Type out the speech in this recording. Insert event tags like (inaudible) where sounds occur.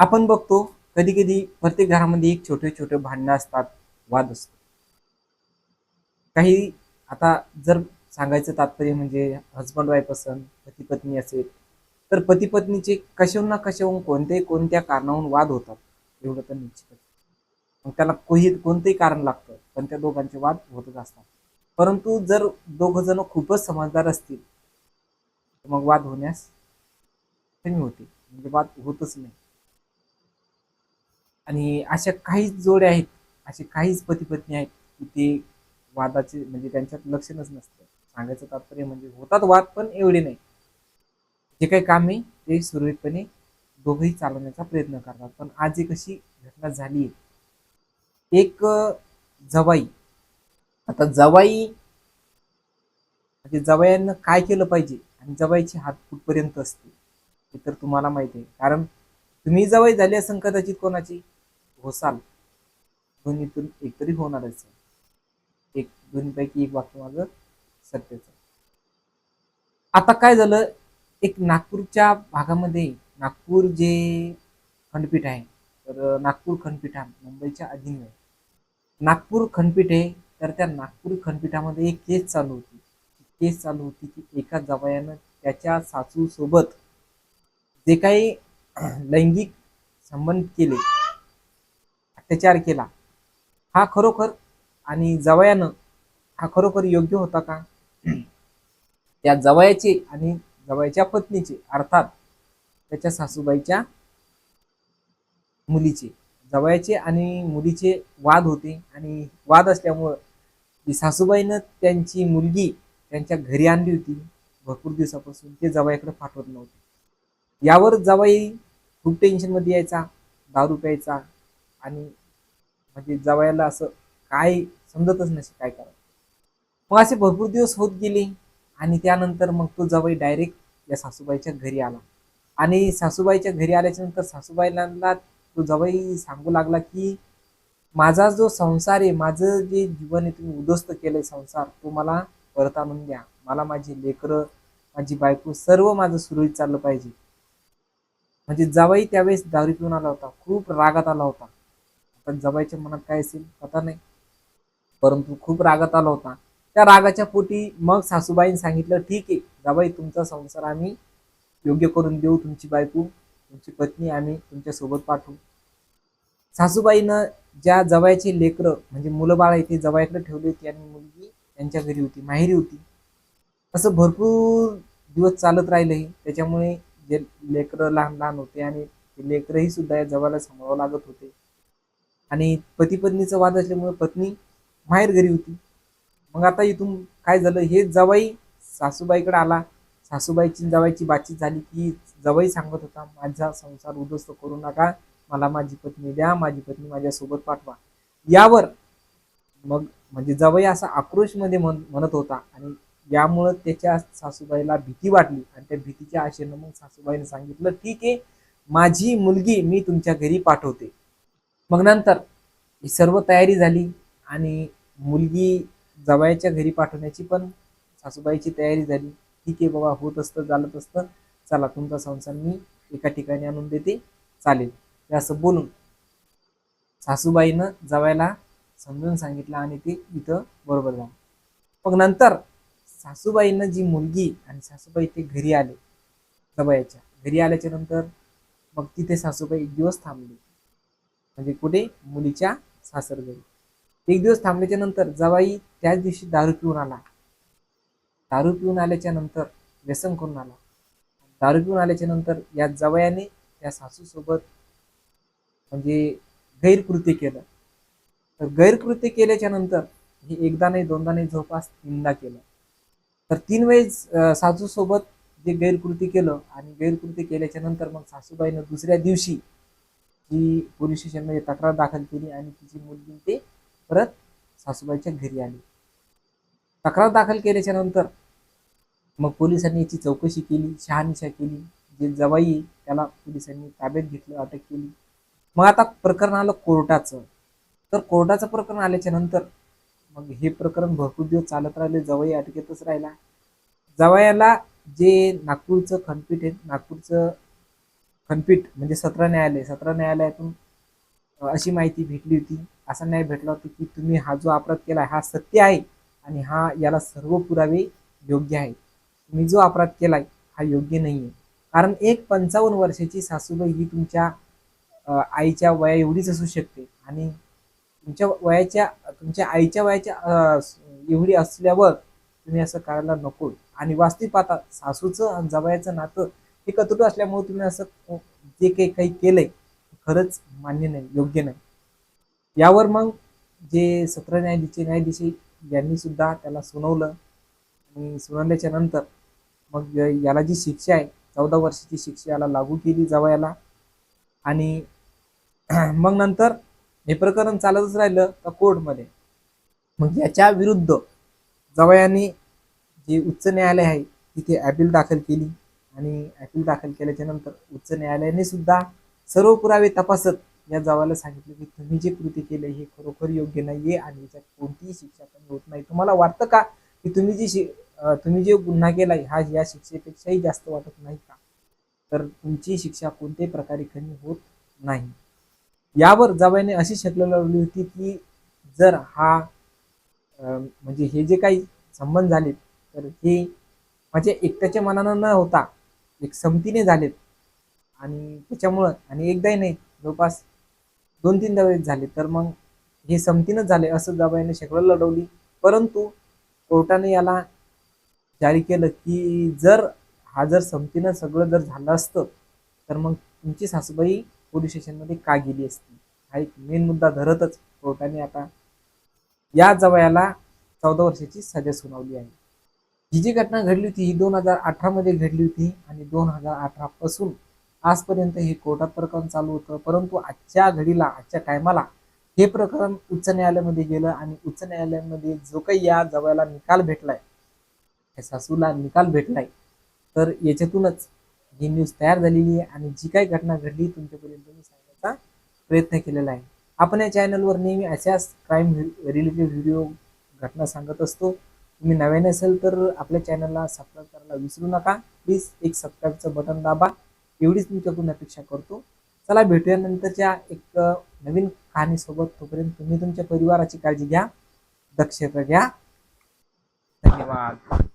आपण बघतो कधी कधी प्रत्येक घरामध्ये एक छोटे छोटे भांडणं असतात वाद असतो. काही आता जर सांगायचं तात्पर्य म्हणजे हजबंड वाईफ असेल पती पत्नी असेल तर पती पत्नीचे कशाहून ना कशाहून कोणत्याही कोणत्या कारणाहून वाद होतात एवढं तर निश्चितच. मग त्याला कोही कोणतंही कारण लागतं पण त्या दोघांचे वाद होतच असतात. परंतु जर दोघं जण खूपच समजदार असतील तर मग वाद होण्यास कमी होते म्हणजे वाद होतच नाही. आणि अशा काहीच जोड्या आहेत असे काहीच पती पत्नी आहेत की ते वादाचे म्हणजे त्यांच्यात लक्षणच नसतं. सांगायचं तात्पर्य म्हणजे होतात वाद पण एवढे नाही. जे काही काम आहे ते सुरळीतपणे दोघंही चालवण्याचा प्रयत्न करतात. पण आज एक अशी घटना झाली आहे. एक जवाई. आता जवाई म्हणजे जवायांना काय केलं पाहिजे आणि जवाईची हात कुठपर्यंत असते हे तर तुम्हाला माहिती आहे. कारण तुम्ही जवाई झाली असं कदाचित कोणाची? होसाल. दोन्हीतून एकतरी होणारच आहे. एक दोन्हीपैकी एक वाक्य माझं सत्याचं. आता काय झालं? एक नागपूरच्या भागामध्ये नागपूर जे खंडपीठ आहे तर नागपूर खंडपीठ हा मुंबईच्या अधीन आहे नागपूर खंडपीठ आहे तर त्या नागपूर खंडपीठामध्ये एक केस चालू होती. केस चालू होती की एका जवायानं त्याच्या सासू सोबत जे काही लैंगिक संबंध केले अत्याचार केला. हा खरोखर आणि जवयानं हा खरोखर योग्य होता का? त्या जवयाचे आणि जवयाच्या पत्नीचे अर्थात त्याच्या सासूबाईच्या मुलीचे जवयाचे आणि मुलीचे वाद होते आणि वाद असल्यामुळं ती सासूबाईनं त्यांची मुलगी त्यांच्या घरी आणली होती भरपूर दिवसापासून ते जवाईकडे पाठवत नव्हते. यावर जवाई खूप टेन्शनमध्ये यायचा दारू प्यायचा आणि म्हणजे जवायला असं काय समजतच नसे काय करावं. मग असे भरपूर दिवस होत गेले आणि त्यानंतर मग तो जवाई डायरेक्ट या सासूबाईच्या घरी आला. आणि सासूबाईच्या घरी आल्याच्यानंतर सासूबाईला तो जवाई सांगू लागला की माझा जो संसार आहे माझं जे जीवन आहे तुम्ही उद्ध्वस्त केलंय संसार तो मला परत आणून द्या. मला माझी लेकरं माझी बायको सर्व माझं सुरळीत चाललं पाहिजे. म्हणजे जवाई त्यावेळेस दारू पिऊन आला होता. खूप रागात आला होता. पण जबाईच्या मनात काय असेल पता नाही. परंतु खूप रागात आला होता. त्या रागाच्या पोटी मग सासूबाईंनी सांगितलं ठीक आहे जवाई तुमचा संसार आम्ही योग्य करून देऊ तुमची बायको तुमची पत्नी आम्ही तुमच्यासोबत पाठवू. सासूबाईनं ज्या जवायचे लेकरं म्हणजे मुलं बाळा आहे ते जवाईकडे ठेवली होती आणि मुलगी त्यांच्या घरी होती माहेरी होती. असं भरपूर दिवस चालत राहिलं हे. त्याच्यामुळे जे लेकरं लहान लहान होते आणि ते लेकरंही सुद्धा या जवाला सांभाळावं लागत होते. आणि पती पत्नीचा वाद असल्यामुळे पत्नी माहेर घरी होती. मग आता इथून काय झालं? हे जवाई सासूबाईकडे आला. सासूबाईची जवाईची बातचीत झाली की जवाई सांगत होता माझा संसार उद्ध्वस्त करू नका. मला माझी पत्नी द्या. माझी पत्नी माझ्यासोबत पाठवा. यावर मग म्हणजे जवाई असा आक्रोशमध्ये म्हण म्हणत होता आणि यामुळं त्याच्या सासूबाईला भीती वाटली आणि त्या भीतीच्या आशेनं मग सासूबाईने सांगितलं ठीक आहे. माझी मुलगी मी तुमच्या घरी पाठवते. मग नंतर ही सर्व तयारी झाली आणि मुलगी जवायच्या घरी पाठवण्याची पण सासूबाईची तयारी झाली. ठीक आहे बाबा होत असतं चालत असतं. चला तुमचा संसार मी एका ठिकाणी आणून देते. चालेल. हे असं बोलून सासूबाईनं जवायला समजून सांगितलं आणि ते इथं बरोबर झालं. मग नंतर सासूबाईनं जी मुलगी आणि सासूबाई ते घरी आले. जवायच्या घरी आल्याच्यानंतर मग तिथे सासूबाई एक दिवस थांबली. म्हणजे कुठे? मुलीच्या सासरघरी. एक दिवस थांबल्याच्या नंतर जवाई त्याच दिवशी दारू पिऊन आला. दारू पिऊन आल्याच्यानंतर व्यसन करून आला. दारू पिऊन आल्याच्यानंतर या जवयाने त्या सासूसोबत म्हणजे गैरकृत्य केलं. तर गैरकृत्य केल्याच्यानंतर हे एकदा नाही दोनदा नाही जवळपास तीनदा केलं. तर तीन वेळेस सासूसोबत जे गैरकृती केलं आणि गैरकृती केल्याच्यानंतर मग सासूबाईनं दुसऱ्या दिवशी ती पोलीस स्टेशनमध्ये तक्रार दाखल केली आणि तिची मुलगी ते परत सासूबाईच्या घरी आली. तक्रार दाखल केल्याच्यानंतर मग पोलिसांनी याची चौकशी केली शहानिशा केली. जे जवाई त्याला पोलिसांनी ताब्यात घेतलं अटक केली. मग आता प्रकरण आलं कोर्टाचं. तर कोर्टाचं प्रकरण आल्याच्यानंतर मग हे प्रकरण भरपूर दिवस चालत राहिले जवाई अटकेतच राहिला. जवायाला जे नागपूरचं खंडपीठ आहे नागपूरचं खंडपीठ म्हणजे सत्र न्यायालय सत्र न्यायालयातून अशी माहिती भेटली होती. असा न्याय भेटला होता की तुम्ही हा जो अपराध केला हा सत्य आहे आणि हा याला सर्व पुरावे योग्य आहे तुम्ही जो अपराध केलाय हा योग्य नाही आहे कारण एक पंचावन्न वर्षाची सासूबाई ही तुमच्या आईच्या वया एवढीच असू शकते आणि तुमच्या वयाच्या तुमच्या आईच्या वयाच्या एवढी असल्यावर तुम्ही असं करायला नको आणि वास्तविक पाहता सासूचं आणि जवयाचं नातं हे कतुट असल्यामुळे तुम्ही असं जे काही काही केलंय खरंच मान्य नाही योग्य नाही. यावर मग जे सत्र न्यायाधीश न्यायाधीश यांनी सुद्धा त्याला सुनावलं. आणि सुनावल्याच्या नंतर मग याला जी शिक्षा आहे चौदा वर्षाची शिक्षा याला लागू केली जावयाला. आणि (clears throat) मग नंतर हे प्रकरण चालतच राहिलं तर कोर्टमध्ये. मग याच्या विरुद्ध जवयाने जे उच्च न्यायालय आहे तिथे अपील दाखल केली. आणि अपील दाखल केल्याच्यानंतर उच्च न्यायालयाने सुद्धा सर्व पुरावे तपासत या जावाला सांगितलं की तुम्ही जे कृती केले हे खरोखर योग्य नाहीये आणि याच्यात कोणतीही शिक्षा कमी होत नाही. तुम्हाला वाटतं का की तुम्ही जी शि तुम्ही जे गुन्हा केला हा या शिक्षेपेक्षाही जास्त वाटत नाही का? तर तुमची शिक्षा कोणत्याही प्रकारे कमी होत नाही. यावर जावयाने अशी शक्ल लावली होती की जर हा म्हणजे हे जे काही संबंध झाले तर हे माझ्या एकट्याच्या मनानं न होता एक समतीने झालेत. आणि त्याच्यामुळं आणि एकदाही नाही जवळपास दोन तीनदा वेळेस झाले. तर मग हे समतीनच झाले असं जावयाने शेकडं लढवली. परंतु कोर्टाने याला जारी केलं की जर हा जर समतीनं सगळं जर झालं असतं तर मग तुमची सासूबाई पोलीस स्टेशनमध्ये का गेली असती? हा एक मेन मुद्दा धरतच कोर्टाने आता या जवयाला चौदा वर्षाची सजा सुनावली आहे. ही जी घटना घडली होती ही दोन हजार अठरामध्ये घडली होती. आणि दोन हजार अठरा पासून आजपर्यंत हे कोर्टात प्रकरण चालू होतं. परंतु आजच्या घडीला आजच्या टायमाला हे प्रकरण उच्च न्यायालयामध्ये गेलं आणि उच्च न्यायालयामध्ये जो काही या जवळला निकाल भेटलाय सासूला निकाल भेटलाय तर याच्यातूनच ही न्यूज तयार झालेली आहे आणि जी काही घटना घडली तुमच्यापर्यंत मी सांगण्याचा प्रयत्न केलेला आहे. आपण या चॅनलवर नेहमी अशाच क्राईम रिलेटेड व्हिडिओ घटना सांगत असतो. तुम्ही नव्याने असेल तर आपल्या चॅनलला सबस्क्राईब करायला विसरू नका. प्लीज एक सबस्क्राईबचं बटन दाबा. एवढीच तुमच्याकडून अपेक्षा करतो. चला भेटूया नंतरच्या एक नवीन कहाणीसोबत तोपर्यंत तुम्ही तुमच्या परिवाराची काळजी घ्या. दक्षता घ्या. धन्यवाद.